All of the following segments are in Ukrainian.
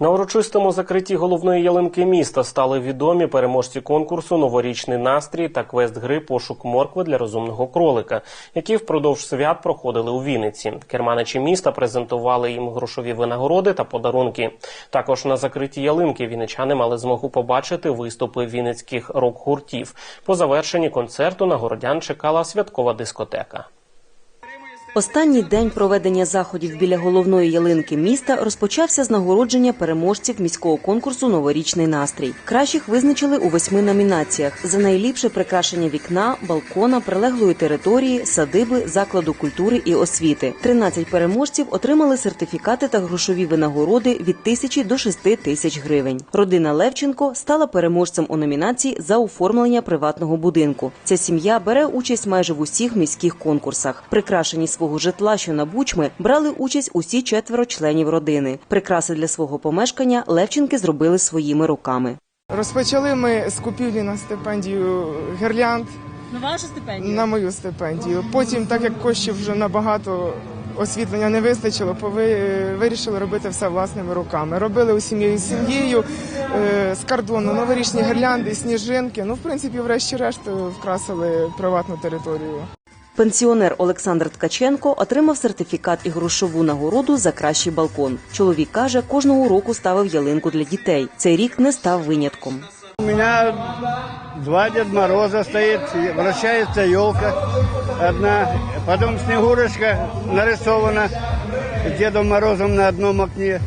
На урочистому закритті головної ялинки міста стали відомі переможці конкурсу Новорічний настрій та квест гри Пошук моркви для розумного кролика, які впродовж свят проходили у Вінниці. Керманичі міста презентували їм грошові винагороди та подарунки. Також на закритті ялинки вінничани мали змогу побачити виступи вінницьких рок-гуртів. По завершенні концерту на городян чекала святкова дискотека. Останній день проведення заходів біля головної ялинки міста розпочався з нагородження переможців міського конкурсу Новорічний настрій. Кращих визначили у восьми номінаціях за найліпше прикрашення вікна, балкона, прилеглої території, садиби, закладу культури і освіти. 13 переможців отримали сертифікати та грошові винагороди від тисячі до шести тисяч гривень. Родина Левченко стала переможцем у номінації за оформлення приватного будинку. Ця сім'я бере участь майже в усіх міських конкурсах. Прикрашені свого житла, що на бучми, брали участь усі четверо членів родини. Прикраси для свого помешкання Левченки зробили своїми руками. Розпочали ми з купівлі на стипендію гірлянд На вашу стипендію? на мою стипендію. Потім, так як коштів вже набагато освітлення не вистачило, вирішили робити все власними руками. Робили усією сім'єю е, з кардону новорічні гірлянди, сніжинки. Ну, в принципі, врешті-решт е, вкрасили приватну територію. Пенсіонер Олександр Ткаченко отримав сертифікат і грошову нагороду за кращий балкон. Чоловік каже, кожного року ставив ялинку для дітей. Цей рік не став винятком. У меня два Дед Мороза стоит, вращается елка одна, потом Снегурочка нарисована с Дедом Морозом на одном окне.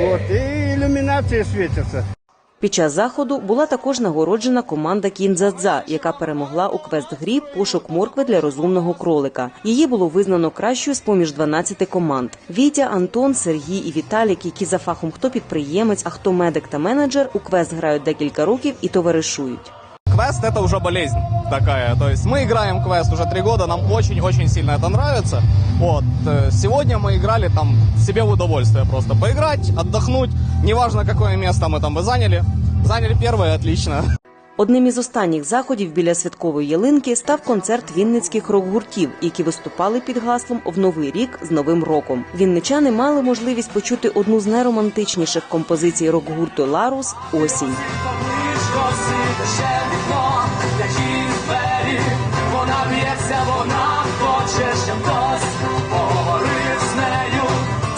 Вот, и иллюминации светятся. Під час заходу була також нагороджена команда Кінзадза, яка перемогла у квест-грі пошук моркви для розумного кролика. Її було визнано кращою з поміж 12 команд. Вітя, Антон, Сергій і Віталік, які за фахом хто підприємець, а хто медик та менеджер, у квест грають декілька років і товаришують. Квест це вже болезнь такая. То есть мы играем в квест уже три года, нам очень-очень сильно это нравится. Вот. э, Сегодня мы играли там себе в удовольствие просто поиграть, отдохнуть. Неважно, какое место мы там бы заняли. Заняли первое, отлично. Одним із останніх заходів біля святкової ялинки став концерт вінницьких рок-гуртів, які виступали під гаслом в новий рік з новим роком. Вінничани мали можливість почути одну з найромантичніших композицій рок-гурту Ларус Осінь.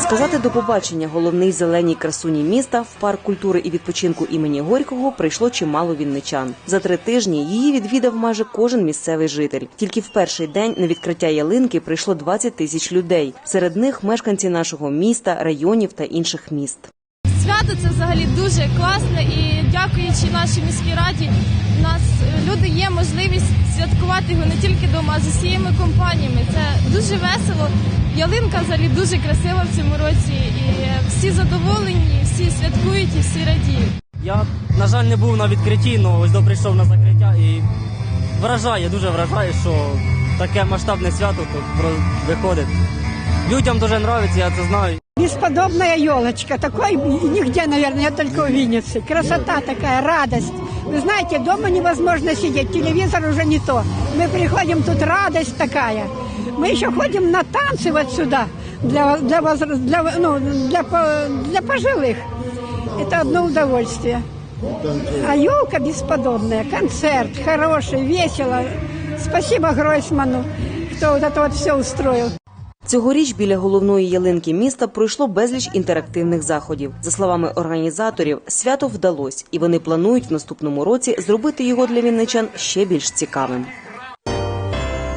Сказати до побачення головний зеленій красуні міста в парк культури і відпочинку імені Горького прийшло чимало вінничан. За три тижні її відвідав майже кожен місцевий житель. Тільки в перший день на відкриття ялинки прийшло 20 тисяч людей. Серед них мешканці нашого міста, районів та інших міст. Свято це взагалі дуже класно і дякуючи нашій міській раді, нас люди є можливість святкувати його не тільки вдома, а з усіми компаніями. Це дуже весело. Ялинка взагалі дуже красива в цьому році, і всі задоволені, всі святкують і всі радіють. Я, на жаль, не був на відкритті, але ось до прийшов на закриття і вражає, дуже вражає, що таке масштабне свято тут виходить. Людям дуже подобається, я це знаю. Бесподобная елочка. Такой нигде, наверное, только в Виннице. Красота такая, радость. Вы знаете, дома невозможно сидеть, телевизор уже не то. Мы приходим, тут радость такая. Мы еще ходим на танцы вот сюда для, для, возра- для, ну, для, для пожилых. Это одно удовольствие. А елка бесподобная, концерт хороший, весело. Спасибо Гройсману, кто вот это вот все устроил. Цьогоріч біля головної ялинки міста пройшло безліч інтерактивних заходів. За словами організаторів, свято вдалось, і вони планують в наступному році зробити його для вінничан ще більш цікавим.